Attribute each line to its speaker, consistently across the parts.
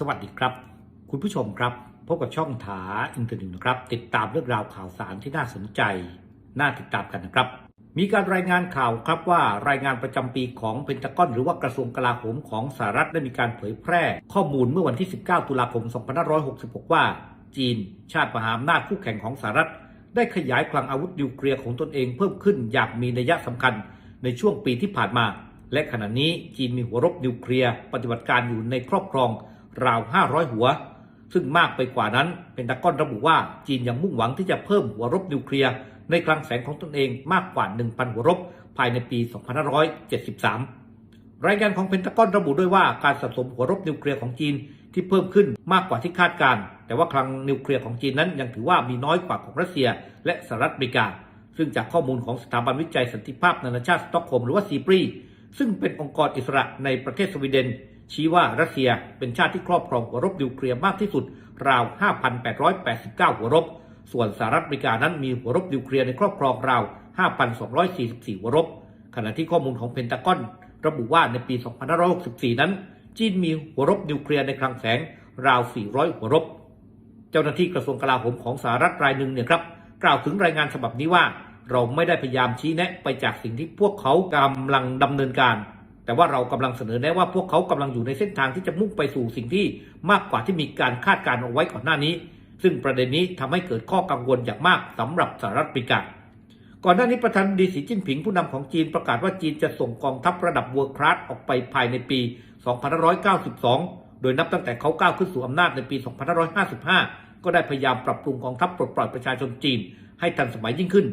Speaker 1: สวัสดีครับ คุณผู้ชมครับ พบกับช่องถาอินเทอร์เน็ตนะครับ ติดตามเรื่องราวข่าวสารที่น่าสนใจ น่าติดตามกันนะครับ มีการรายงานข่าวครับว่ารายงานประจำปีของเพนทากอนหรือว่ากระทรวงกลาโหมของสหรัฐได้มีการเผยแพร่ ข้อมูลเมื่อวันที่ 19 ตุลาคม 2566 ว่า จีน ชาติมหาอำนาจคู่แข่งของสหรัฐ ได้ขยายคลังอาวุธนิวเคลียร์ของตนเองเพิ่มขึ้นอย่างมีนัยสำคัญในช่วงปีที่ผ่านมา และขณะนี้จีนมีหัวรบนิวเคลียร์ปฏิบัติการอยู่ในครอบครอง ราว 500 หัว ซึ่งมากไปกว่านั้นเป็นตะก้อนระบุว่าจีนยังมุ่งหวังที่จะเพิ่มหัวรบนิวเคลียร์ในคลังแสงของตนเองมากกว่า 1,000 หัวรบ ภายในปี 2573 รายงานของเพนทากอนระบุด้วยว่าการสะสมหัวรบนิวเคลียร์ของจีนที่เพิ่มขึ้นมากกว่าที่คาดการณ์แต่ว่าคลังนิวเคลียร์ของจีนนั้นยังถือว่ามีน้อยกว่าของรัสเซีย และสหรัฐอเมริกา ซึ่งจากข้อมูลของสถาบันวิจัยสันติภาพนานาชาติสต็อกโฮล์มหรือว่าซีปรีซึ่งเป็นองค์กรอิสระในประเทศสวีเดน ชี้ว่ารัสเซียเป็นชาติที่ครอบครองหัวรบนิวเคลียร์มากที่สุด ราว 5,889 หัวรบ ส่วนสหรัฐอเมริกานั้นมีหัวรบนิวเคลียร์ในครอบครองราว 5,244 หัวรบ ขณะที่ข้อมูลของเพนทากอน ระบุว่าในปี 2564 นั้น จีนมีหัวรบนิวเคลียร์ในคลังแสงราว 400 หัวรบ เจ้าหน้าที่กระทรวงกลาโหมของสหรัฐรายหนึ่งเนี่ยครับกล่าวถึงรายงานฉบับนี้ว่าเราไม่ได้พยายามชี้แนะไปจากสิ่งที่พวกเขากำลังดำเนินการ แต่ว่าเรากำลังเสนอแนะว่าพวกเขากำลังอยู่ในเส้นทางที่จะมุ่งไปสู่สิ่งที่มากกว่าที่มีการคาดการณ์เอาไว้ก่อนหน้านี้ ซึ่งประเด็นนี้ทำให้เกิดข้อกังวลอย่างมากสำหรับสหรัฐอเมริกาก่อนหน้านี้ประธานดีสีจิ้นผิงผู้นำของจีนประกาศว่าจีนจะส่งกองทัพระดับเวิร์คลาสออกไปภายในปี 2592 โดยนับตั้งแต่เขาก้าวขึ้นสู่อำนาจในปี 2555 ก็ได้พยายามปรับปรุงกองทัพปลดปล่อยประชาชนจีน ให้ทันสมัยยิ่งขึ้น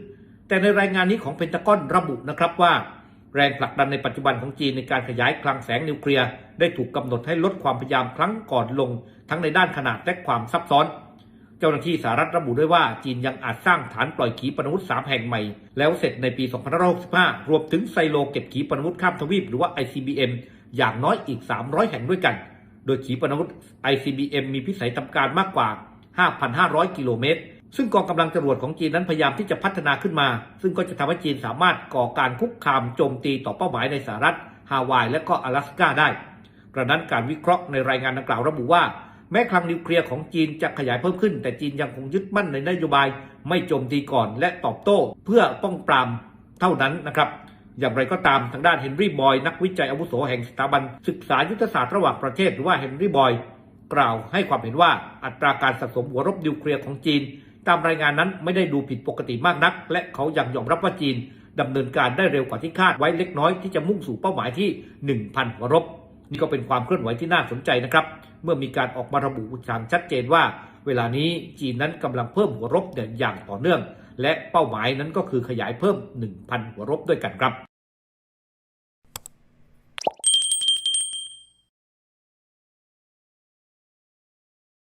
Speaker 1: แต่ในรายงานนี้ของเพนทากอนระบุนะครับว่า แรงผลักดันในปัจจุบันของจีนในการขยายคลังแสงนิวเคลียร์ได้ถูกกำหนดให้ลดความพยายามครั้งก่อนลง ทั้งในด้านขนาดและความซับซ้อน เจ้าหน้าที่สหรัฐระบุด้วยว่าจีนยังอาจสร้างฐานปล่อยขีปนาวุธ3แห่งใหม่ แล้วเสร็จในปี 2565 รวมถึงไซโลเก็บขีปนาวุธข้ามทวีปหรือว่า ICBM อย่างน้อยอีก 300 แห่งด้วยกัน โดยขีปนาวุธ ICBM มีพิสัยทำการมากกว่า 5,500 กิโลเมตร ซึ่งกองกำลังจรวดของจีนนั้นพยายามที่จะพัฒนาขึ้นมา ซึ่งก็จะทำให้จีนสามารถก่อการคุกคามโจมตีต่อเป้าหมายในสหรัฐ ฮาวาย และก็阿拉斯กาได้ กระนั้นการวิเคราะห์ในรายงานดังกล่าวระบุว่า แม้คลังนิวเคลียร์ของจีนจะขยายเพิ่มขึ้น แต่จีนยังคงยึดมั่นในนโยบาย ไม่โจมตีก่อนและตอบโต้ เพื่อป้องปรามเท่านั้นนะครับ อย่างไรก็ตามทางด้านเฮนรี่บอย นักวิจัยอาวุโสแห่งสถาบันศึกษายุทธศาสตร์ระหว่างประเทศหรือว่าเฮนรี่บอย กล่าวให้ความเห็นว่าอัตราการสะสมหัวรบนิวเคลียร์ของจีน ตามรายงานนั้นไม่ได้ดูผิดปกติมากนัก และเขายังยอมรับว่าจีนดำเนินการได้เร็วกว่าที่คาดไว้เล็กน้อยที่จะมุ่งสู่เป้าหมายที่ 1,000หัวรบ นี่ก็เป็นความเคลื่อนไหวที่น่าสนใจนะครับ เมื่อมีการออกมาระบุอย่างชัดเจนว่า เวลานี้จีนนั้นกำลังเพิ่มหัวรบอย่างต่อเนื่อง และเป้าหมายนั้นก็คือขยายเพิ่ม 1,000 หัวรบด้วยกันครับ